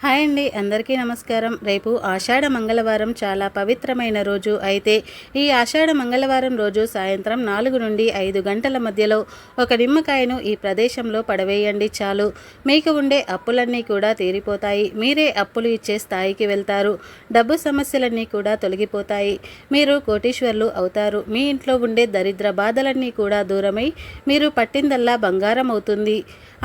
Hi అండి అందరికీ నమస్కారం. రేపు ఆషాఢ మంగళవారం చాలా పవిత్రమైన రోజు. అయితే ఈ ఆషాఢ మంగళవారం రోజు సాయంత్రం నాలుగు నుండి ఐదు గంటల మధ్యలో ఒక నిమ్మకాయను ఈ ప్రదేశంలో పడవేయండి చాలు. మీకు ఉండే అప్పులన్నీ కూడా తీరిపోతాయి. మీరే అప్పులు ఇచ్చే స్థాయికి వెళ్తారు. డబ్బు సమస్యలన్నీ కూడా తొలగిపోతాయి. మీరు కోటీశ్వర్లు అవుతారు. మీ ఇంట్లో ఉండే దరిద్ర బాధలన్నీ కూడా దూరమై మీరు పట్టిందల్లా బంగారం అవుతుంది.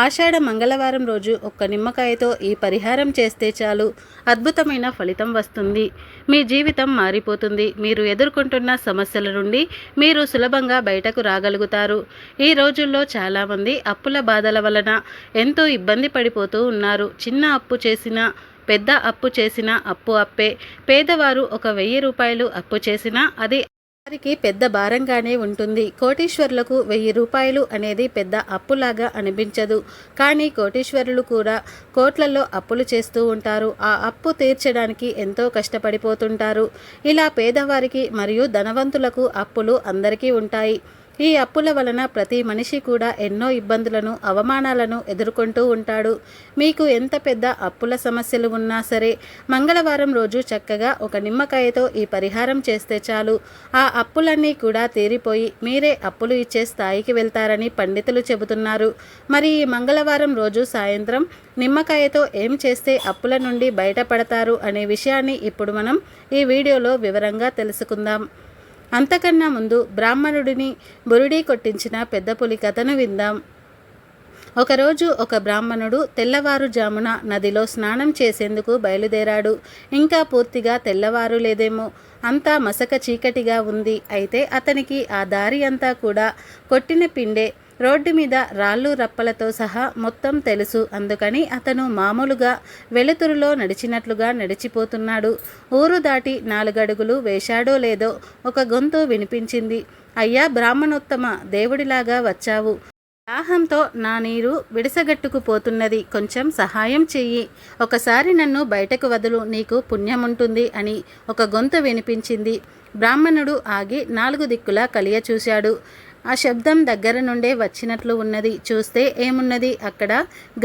ఆషాఢ మంగళవారం రోజు ఒక్క నిమ్మకాయతో ఈ పరిహారం చేస్తే చాలు. అద్భుతమైన ఫలితం వస్తుంది. మీ జీవితం మారిపోతుంది. మీరు ఎదుర్కొంటున్న సమస్యల నుండి మీరు సులభంగా బయటకు రాగలుగుతారు. ఈ రోజుల్లో చాలామంది అప్పుల బాధల వలన ఎంతో ఇబ్బంది పడిపోతూ ఉన్నారు. చిన్న అప్పు చేసిన పెద్ద అప్పు చేసినా అప్పు అప్పే. పేదవారు ఒక వెయ్యి రూపాయలు అప్పు చేసినా అది వారికి పెద్ద భారంగానే ఉంటుంది. కోటీశ్వరులకు వెయ్యి రూపాయలు అనేది పెద్ద అప్పులాగా అనిపించదు. కానీ కోటీశ్వరులు కూడా కోట్లలో అప్పులు చేస్తూ ఉంటారు. ఆ అప్పు తీర్చడానికి ఎంతో కష్టపడిపోతుంటారు. ఇలా పేదవారికి మరియు ధనవంతులకు అప్పులు అందరికీ ఉంటాయి. ఈ అప్పుల వలన ప్రతి మనిషి కూడా ఎన్నో ఇబ్బందులను అవమానాలను ఎదుర్కొంటూ ఉంటాడు. మీకు ఎంత పెద్ద అప్పుల సమస్యలు ఉన్నా సరే మంగళవారం రోజు చక్కగా ఒక నిమ్మకాయతో ఈ పరిహారం చేస్తే చాలు. ఆ అప్పులన్నీ కూడా తీరిపోయి మీరే అప్పులు ఇచ్చే స్థాయికి వెళ్తారని పండితులు చెబుతున్నారు. మరి ఈ మంగళవారం రోజు సాయంత్రం నిమ్మకాయతో ఏం చేస్తే అప్పుల నుండి బయటపడతారు అనే విషయాన్ని ఇప్పుడు మనం ఈ వీడియోలో వివరంగా తెలుసుకుందాం. అంతకన్నా ముందు బ్రాహ్మణుడిని బురుడీ కొట్టించిన పెద్ద పులి కథను విందాం. ఒకరోజు ఒక బ్రాహ్మణుడు తెల్లవారుజామున నదిలో స్నానం చేసేందుకు బయలుదేరాడు. ఇంకా పూర్తిగా తెల్లవారు లేదేమో. అంతా మసక చీకటిగా ఉంది. అయితే అతనికి ఆ దారి అంతా కూడా కొట్టిన పిండే రోడ్డు మీద రాళ్ళు రప్పలతో సహా మొత్తం తెలుసు. అందుకని అతను మామూలుగా వెలుతురులో నడిచినట్లుగా నడిచిపోతున్నాడు. ఊరు దాటి నాలుగడుగులు వేశాడో లేదో ఒక గొంతు వినిపించింది. అయ్యా బ్రాహ్మణోత్తమ దేవుడిలాగా వచ్చావు. దాహంతో నా నీరు విడిసగట్టుకుపోతున్నది కొంచెం సహాయం చెయ్యి. ఒకసారి నన్ను బయటకు వదులు. నీకు పుణ్యముంటుంది అని ఒక గొంతు వినిపించింది. బ్రాహ్మణుడు ఆగి నాలుగు దిక్కులా కలియ చూశాడు ఆ శబ్దం దగ్గర నుండే వచ్చినట్లు ఉన్నది. చూస్తే ఏమున్నది? అక్కడ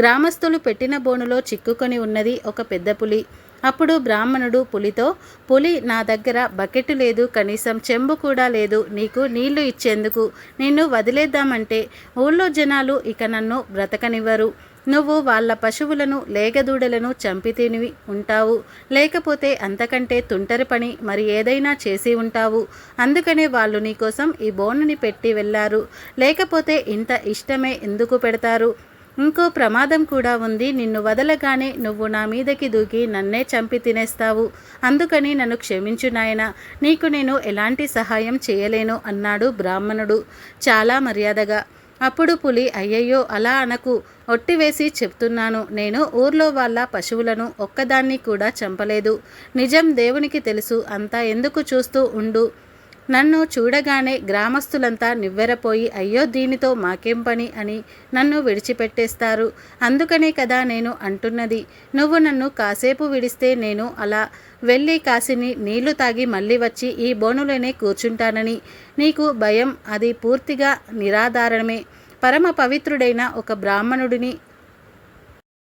గ్రామస్తులు పెట్టిన బోనులో చిక్కుకొని ఉన్నది ఒక పెద్ద పులి. అప్పుడు బ్రాహ్మణుడు పులితో పులి నా దగ్గర బకెట్ లేదు కనీసం చెంబు కూడా లేదు. నీకు నీళ్ళు ఇచ్చేందుకు. నిన్ను వదిలేద్దామంటే ఊళ్ళో జనాలు ఇక నన్ను బ్రతకనివ్వరు. నువ్వు వాళ్ళ పశువులను లేగదూడలను చంపి తినివి ఉంటావు. లేకపోతే అంతకంటే తుంటరి పని మరి ఏదైనా చేసి ఉంటావు. అందుకనే వాళ్ళు నీకోసం ఈ బోనుని పెట్టి వెళ్ళారు. లేకపోతే ఇంత ఇష్టమే ఎందుకు పెడతారు? ఇంకో ప్రమాదం కూడా ఉంది. నిన్ను వదలగానే నువ్వు నా మీదకి దూకి నన్నే చంపి తినేస్తావు. అందుకని నన్ను క్షమించు నాయన. నీకు నేను ఎలాంటి సహాయం చేయలేను అన్నాడు బ్రాహ్మణుడు. చాలా మర్యాదగా. అప్పుడు పులి అయ్యయ్యో అలా అనకు. ఒట్టివేసి చెప్తున్నాను. నేను ఊర్లో వాళ్ళ పశువులను ఒక్కదాన్ని కూడా చంపలేదు. నిజం దేవునికి తెలుసు. అంతా ఎందుకు చూస్తూ ఉండు. నన్ను చూడగానే గ్రామస్తులంతా నివ్వెరపోయి అయ్యో దీనితో మాకేం పని? అని నన్ను విడిచిపెట్టేస్తారు. అందుకనే కదా నేను అంటున్నది. నువ్వు నన్ను కాసేపు విడిస్తే నేను అలా వెళ్ళి కాసిని నీళ్ళు తాగి మళ్ళీ వచ్చి ఈ బోనులోనే కూర్చుంటానని. నీకు భయం అది పూర్తిగా నిరాధారణమే పరమ పవిత్రుడైన ఒక బ్రాహ్మణుడిని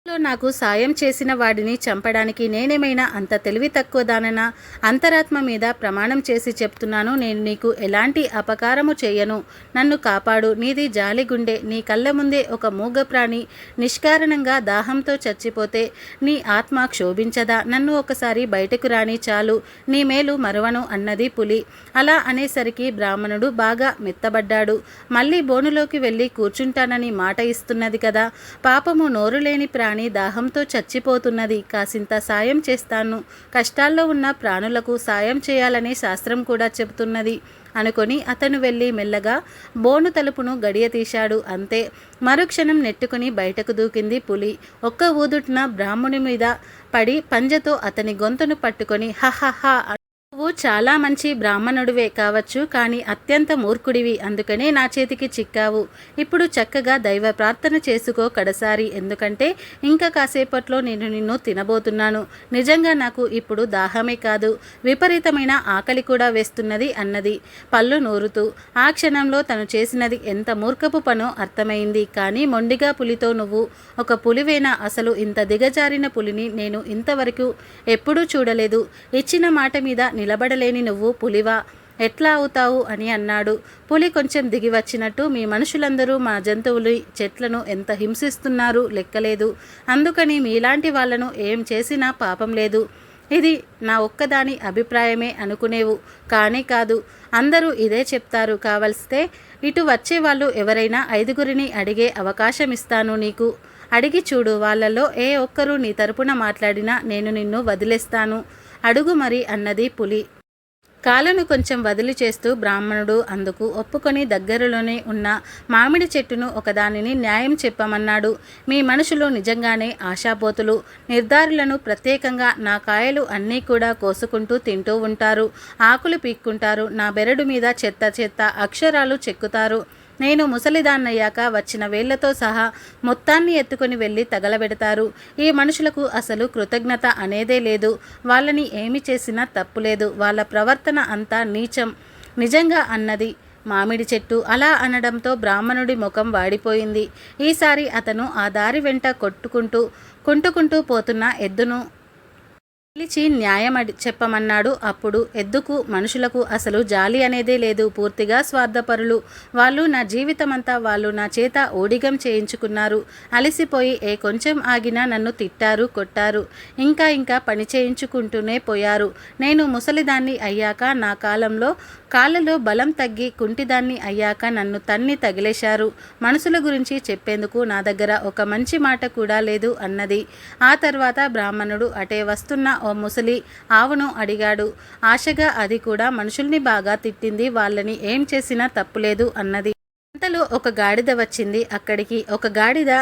లో నాకు సాయం చేసిన వాడిని చంపడానికి నేనేమైనా అంత తెలివి తక్కువ దాననా? అంతరాత్మ మీద ప్రమాణం చేసి చెప్తున్నాను నేను నీకు ఎలాంటి అపకారము చేయను. నన్ను కాపాడు నీది జాలిగుండె నీ కళ్ళ ముందే ఒక మూగ ప్రాణి నిష్కారణంగా దాహంతో చచ్చిపోతే నీ ఆత్మ క్షోభించదా? నన్ను ఒకసారి బయటకు రాని చాలు నీ మేలు మరువను అన్నది పులి. అలా అనేసరికి బ్రాహ్మణుడు బాగా మెత్తబడ్డాడు. మళ్ళీ బోనులోకి వెళ్ళి కూర్చుంటానని మాట ఇస్తున్నది కదా పాపము నోరు లేని ప్రాణి. ప్రాణి దాహంతో చచ్చిపోతున్నది. కాసింత సాయం చేస్తాను. కష్టాల్లో ఉన్న ప్రాణులకు సాయం చేయాలని శాస్త్రం కూడా చెబుతున్నది. అనుకొని అతను వెళ్ళి మెల్లగా బోను తలుపును గడియ తీశాడు అంతే. మరుక్షణం నెట్టుకుని బయటకు దూకింది పులి. ఒక్క ఊదుట్న బ్రాహ్మణి మీద పడి పంజతో అతని గొంతును పట్టుకొని హహహ నువ్వు చాలా మంచి బ్రాహ్మణుడివే కావచ్చు కానీ అత్యంత మూర్ఖుడివి. అందుకనే నా చేతికి చిక్కావు. ఇప్పుడు చక్కగా దైవ ప్రార్థన చేసుకో కడసారి. ఎందుకంటే ఇంకా కాసేపట్లో నేను నిన్ను తినబోతున్నాను. నిజంగా నాకు ఇప్పుడు దాహమే కాదు. విపరీతమైన ఆకలి కూడా వేస్తున్నది అన్నది. పళ్ళు నూరుతూ ఆ క్షణంలో తను చేసినది ఎంత మూర్ఖపు పనో అర్థమైంది. కానీ మొండిగా పులితో నువ్వు ఒక పులివేనా? అసలు ఇంత దిగజారిన పులిని నేను ఇంతవరకు ఎప్పుడూ చూడలేదు. ఇచ్చిన మాట మీద నిలబడలేని నువ్వు పులివా. ఎట్లా అవుతావు అని అన్నాడు. పులి కొంచెం దిగి వచ్చినట్టు మీ మనుషులందరూ మా జంతువులు చెట్లను ఎంత హింసిస్తున్నారు లెక్కలేదు. అందుకని మీలాంటి వాళ్ళను ఏం చేసినా పాపం లేదు. ఇది నా ఒక్కదాని అభిప్రాయమే అనుకునేవు. కానీ కాదు అందరూ ఇదే చెప్తారు కావలిస్తే ఇటు వచ్చే వాళ్ళు ఎవరైనా ఐదుగురిని అడిగే అవకాశం ఇస్తాను నీకు. అడిగి చూడు వాళ్ళలో ఏ ఒక్కరూ నీ తరపున మాట్లాడినా నేను నిన్ను వదిలేస్తాను. అడుగు మరి అన్నది పులి. కాలను కొంచెం వదిలి చేస్తూ బ్రాహ్మణుడు అందుకు ఒప్పుకొని దగ్గరలోనే ఉన్న మామిడి చెట్టును ఒకదానిని న్యాయం చెప్పమన్నాడు. మీ మనుషులు నిజంగానే ఆశాపోతులు నిర్ధారులను ప్రత్యేకంగా నా కాయలు అన్నీ కూడా కోసుకుంటూ తింటూ ఉంటారు. ఆకులు పీక్కుంటారు. నా బెరడు మీద చెత్త చెత్త అక్షరాలు చెక్కుతారు. నేను ముసలిదాన్నయ్యాక వచ్చిన వేళ్ళతో సహా మొత్తాన్ని ఎత్తుకొని వెళ్ళి తగలబెడతారు. ఈ మనుషులకు అసలు కృతజ్ఞత అనేదే లేదు. వాళ్ళని ఏమి చేసినా తప్పులేదు వాళ్ళ ప్రవర్తన అంతా నీచం. నిజంగా అన్నది మామిడి చెట్టు. అలా అనడంతో బ్రాహ్మణుడి ముఖం వాడిపోయింది. ఈసారి అతను ఆ దారి వెంట కొట్టుకుంటూ కుంటుకుంటూ పోతున్న ఎద్దును పిలిచి న్యాయం చెప్పమన్నాడు. అప్పుడు ఎద్దుకు మనుషులకు అసలు జాలి అనేదే లేదు. పూర్తిగా స్వార్థపరులు. వాళ్ళు నా జీవితమంతా వాళ్ళు నా చేత ఓడిగం చేయించుకున్నారు. అలసిపోయి ఏ కొంచెం ఆగినా నన్ను తిట్టారు కొట్టారు. ఇంకా ఇంకా పని చేయించుకుంటూనే పోయారు. నేను ముసలిదాన్ని అయ్యాక నా కాలంలో కాళ్ళలో బలం తగ్గి కుంటిదాన్ని అయ్యాక నన్ను తన్ని తగిలేశారు. మనుషుల గురించి చెప్పేందుకు నా దగ్గర ఒక మంచి మాట కూడా లేదు అన్నది. ఆ తర్వాత బ్రాహ్మణుడు అటే వస్తున్న ఓ ముసలి ఆవును అడిగాడు. ఆశగా అది కూడా మనుషుల్ని బాగా తిట్టింది వాళ్ళని ఏం చేసినా తప్పులేదు అన్నది. అంతలో ఒక గాడిద వచ్చింది. అక్కడికి ఒక గాడిద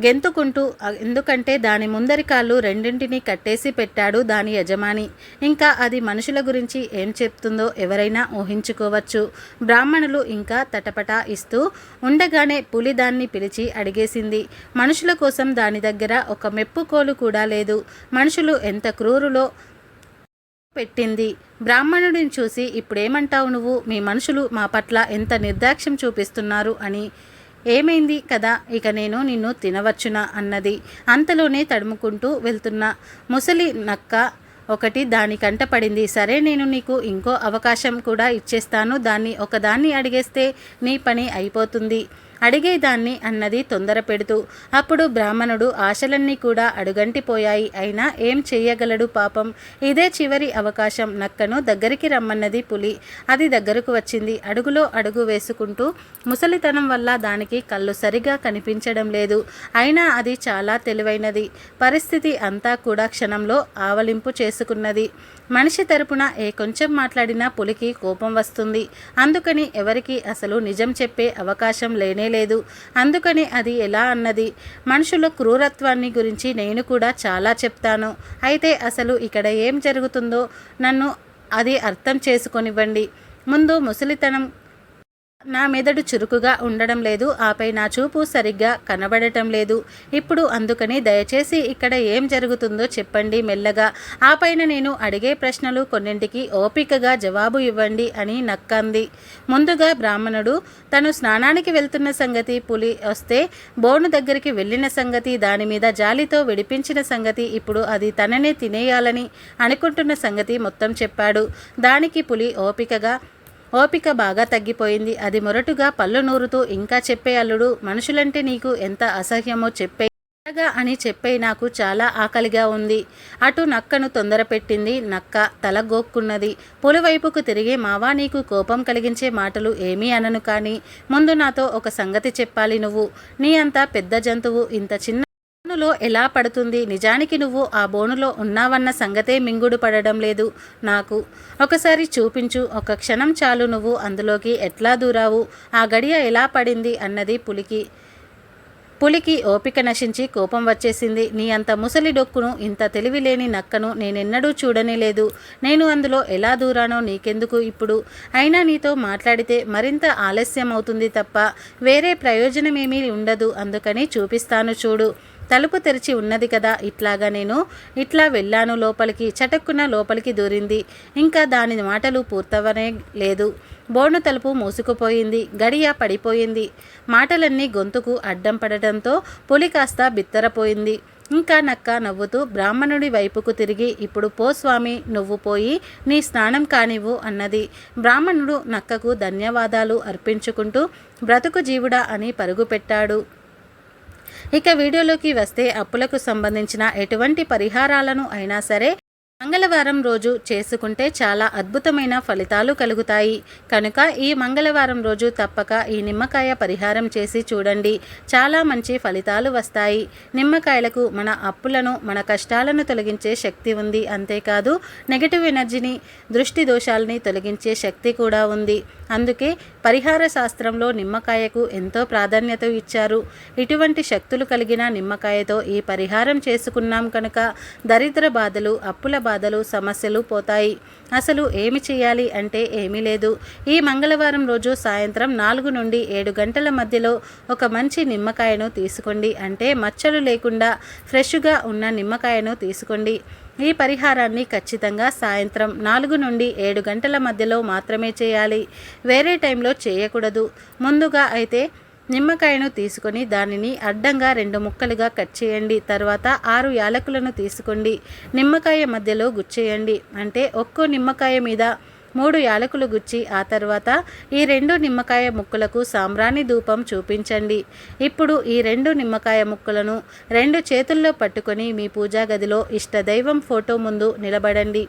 గెంతుకుంటూ ఎందుకంటే దాని ముందరి కాళ్ళు రెండింటినీ కట్టేసి పెట్టాడు దాని యజమాని. ఇంకా అది మనుషుల గురించి ఏం చెప్తుందో ఎవరైనా ఊహించుకోవచ్చు. బ్రాహ్మణులు ఇంకా తటపటా ఇస్తూ ఉండగానే పులి దాన్ని పిలిచి అడిగేసింది. మనుషుల కోసం దాని దగ్గర ఒక మెప్పుకోలు కూడా లేదు. మనుషులు ఎంత క్రూరులో పెట్టింది. బ్రాహ్మణుడిని చూసి ఇప్పుడేమంటావు నువ్వు? మీ మనుషులు మా పట్ల ఎంత నిర్దాక్ష్యం చూపిస్తున్నారు? అని ఏమైంది కదా? ఇక నేను నిన్ను తినవచ్చునా అన్నది అంతలోనే తడుముకుంటూ వెళ్తున్న ముసలి నక్క ఒకటి దాని కంట పడింది. సరే నేను నీకు ఇంకో అవకాశం కూడా ఇచ్చేస్తాను. దాన్ని ఒకదాన్ని అడిగేస్తే నీ పని అయిపోతుంది. అడిగేదాన్ని అన్నది తొందర పెడుతూ అప్పుడు బ్రాహ్మణుడు ఆశలన్నీ కూడా అడుగంటిపోయాయి. అయినా ఏం చెయ్యగలడు పాపం? ఇదే చివరి అవకాశం. నక్కను దగ్గరికి రమ్మన్నది పులి. అది దగ్గరకు వచ్చింది. అడుగులో అడుగు వేసుకుంటూ ముసలితనం వల్ల దానికి కళ్ళు సరిగా కనిపించడం లేదు. అయినా అది చాలా తెలివైనది. పరిస్థితి అంతా కూడా క్షణంలో ఆవలింపు చేసుకున్నది. మనిషి తరపున ఏ కొంచెం మాట్లాడినా పులికి కోపం వస్తుంది. అందుకని ఎవరికి అసలు నిజం చెప్పే అవకాశం లేనే లేదు. అందుకని అది ఎలా అన్నది? మనుషుల క్రూరత్వాన్ని గురించి నేను కూడా చాలా చెప్తాను. అయితే అసలు ఇక్కడ ఏం జరుగుతుందో నన్ను అది అర్థం చేసుకొనివ్వండి. ముందు ముసలితనం నా మెదడు చురుకుగా ఉండడం లేదు ఆపై నా చూపు సరిగ్గా కనబడటం లేదు. ఇప్పుడు అందుకని దయచేసి ఇక్కడ ఏం జరుగుతుందో చెప్పండి మెల్లగా. ఆపైన నేను అడిగే ప్రశ్నలు కొన్నింటికి ఓపికగా జవాబు ఇవ్వండి అని నక్కంది. ముందుగా బ్రాహ్మణుడు తను స్నానానికి వెళ్తున్న సంగతి పులి వస్తే బోను దగ్గరికి వెళ్ళిన సంగతి దాని మీద జాలితో విడిపించిన సంగతి ఇప్పుడు అది తననే తినేయాలని అనుకుంటున్న సంగతి మొత్తం చెప్పాడు. దానికి పులి ఓపికగా ఓపిక బాగా తగ్గిపోయింది. అది మొరటుగా పళ్ళు నూరుతూ ఇంకా చెప్పే అల్లుడు మనుషులంటే నీకు ఎంత అసహ్యమో చెప్పే త్వరగా అని చెప్పే నాకు చాలా ఆకలిగా ఉంది. అటు నక్కను తొందరపెట్టింది నక్క తల గోక్కున్నది. పులివైపుకు తిరిగి మావా నీకు కోపం కలిగించే మాటలు ఏమీ అనను కానీ ముందు నాతో ఒక సంగతి చెప్పాలి నువ్వు. నీ అంత పెద్ద జంతువు ఇంత చిన్న బోనులో ఎలా పడుతుంది? నిజానికి నువ్వు ఆ బోనులో ఉన్నావన్న సంగతే మింగుడు పడడం లేదు నాకు. ఒకసారి చూపించు ఒక క్షణం చాలు నువ్వు అందులోకి ఎట్లా దూరావు? ఆ గడియ ఎలా పడింది అన్నది పులికి. పులికి ఓపిక నశించి కోపం వచ్చేసింది. నీ అంత ముసలి డొక్కును ఇంత తెలివిలేని నక్కను నేనెన్నడూ చూడనేలేదు నేను అందులో ఎలా దూరానో నీకెందుకు ఇప్పుడు? అయినా నీతో మాట్లాడితే మరింత ఆలస్యం అవుతుంది తప్ప వేరే ప్రయోజనమేమీ ఉండదు. అందుకని చూపిస్తాను చూడు. తలుపు తెరిచి ఉన్నది కదా ఇట్లాగా నేను ఇట్లా వెళ్ళాను లోపలికి చటక్కున లోపలికి దూరింది. ఇంకా దాని మాటలు పూర్తవనే లేదు. బోను తలుపు మూసుకుపోయింది గడియ పడిపోయింది. మాటలన్నీ గొంతుకు అడ్డం పడటంతో పులి కాస్త బిత్తరపోయింది. ఇంకా నక్క నవ్వుతూ బ్రాహ్మణుడి వైపుకు తిరిగి ఇప్పుడు పో స్వామి నువ్వు పోయి నీ స్నానం కానివ్వు అన్నది. బ్రాహ్మణుడు నక్కకు ధన్యవాదాలు అర్పించుకుంటూ బ్రతుకు జీవుడా అని పరుగు పెట్టాడు. ఇక వీడియోలోకి వస్తే అప్పులకు సంబంధించిన ఎటువంటి పరిహారాలను అయినా సరే మంగళవారం రోజు చేసుకుంటే చాలా అద్భుతమైన ఫలితాలు కలుగుతాయి. కనుక ఈ మంగళవారం రోజు తప్పక ఈ నిమ్మకాయ పరిహారం చేసి చూడండి. చాలా మంచి ఫలితాలు వస్తాయి. నిమ్మకాయలకు మన అప్పులను మన కష్టాలను తొలగించే శక్తి ఉంది అంతేకాదు నెగటివ్ ఎనర్జీని దృష్టి దోషాలని తొలగించే శక్తి కూడా ఉంది. అందుకే పరిహార శాస్త్రంలో నిమ్మకాయకు ఎంతో ప్రాధాన్యత ఇచ్చారు. ఇటువంటి శక్తులు కలిగిన నిమ్మకాయతో ఈ పరిహారం చేసుకున్నాం కనుక దరిద్ర బాధలు అప్పుల బాధలు సమస్యలు పోతాయి. అసలు ఏమి చేయాలి అంటే ఏమీ లేదు. ఈ మంగళవారం రోజు సాయంత్రం నాలుగు నుండి ఏడు గంటల మధ్యలో ఒక మంచి నిమ్మకాయను తీసుకోండి. అంటే మచ్చలు లేకుండా ఫ్రెష్గా ఉన్న నిమ్మకాయను తీసుకోండి. ఈ పరిహారాన్ని ఖచ్చితంగా సాయంత్రం నాలుగు నుండి ఏడు గంటల మధ్యలో మాత్రమే చేయాలి. వేరే టైంలో చేయకూడదు. ముందుగా అయితే నిమ్మకాయను తీసుకొని దానిని అడ్డంగా రెండు ముక్కలుగా కట్ చేయండి. తర్వాత ఆరు యాలకులను తీసుకోండి. నిమ్మకాయ మధ్యలో గుచ్చేయండి. అంటే ఒక్కో నిమ్మకాయ మీద మూడు యాలకులు గుచ్చి ఆ తర్వాత ఈ రెండు నిమ్మకాయ ముక్కలకు సాంబ్రాణి ధూపం చూపించండి. ఇప్పుడు ఈ రెండు నిమ్మకాయ ముక్కలను రెండు చేతుల్లో పట్టుకొని మీ పూజా గదిలో ఇష్టదైవం ఫోటో ముందు నిలబడండి.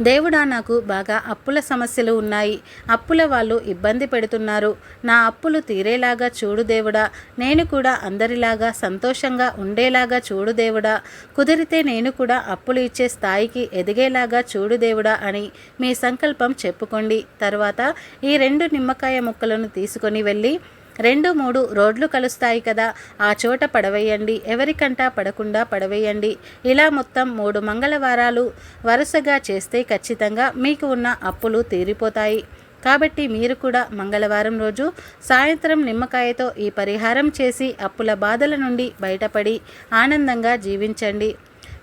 దేవుడా నాకు బాగా అప్పుల సమస్యలు ఉన్నాయి. అప్పుల వాళ్ళు ఇబ్బంది పెడుతున్నారు. నా అప్పులు తీరేలాగా చూడు దేవుడా. నేను కూడా అందరిలాగా సంతోషంగా ఉండేలాగా చూడు దేవుడా. కుదిరితే నేను కూడా అప్పులు ఇచ్చే స్థాయికి ఎదిగేలాగా చూడు దేవుడా అని మీ సంకల్పం చెప్పుకోండి. తర్వాత ఈ రెండు నిమ్మకాయ ముక్కలను తీసుకొని వెళ్ళి రెండు మూడు రోడ్లు కలుస్తాయి కదా. ఆ చోట పడవేయండి. ఎవరికంటా పడకుండా పడవేయండి. ఇలా మొత్తం మూడు మంగళవారాలు వరుసగా చేస్తే ఖచ్చితంగా మీకు ఉన్న అప్పులు తీరిపోతాయి. కాబట్టి మీరు కూడా మంగళవారం రోజు సాయంత్రం నిమ్మకాయతో ఈ పరిహారం చేసి అప్పుల బాధల నుండి బయటపడి ఆనందంగా జీవించండి.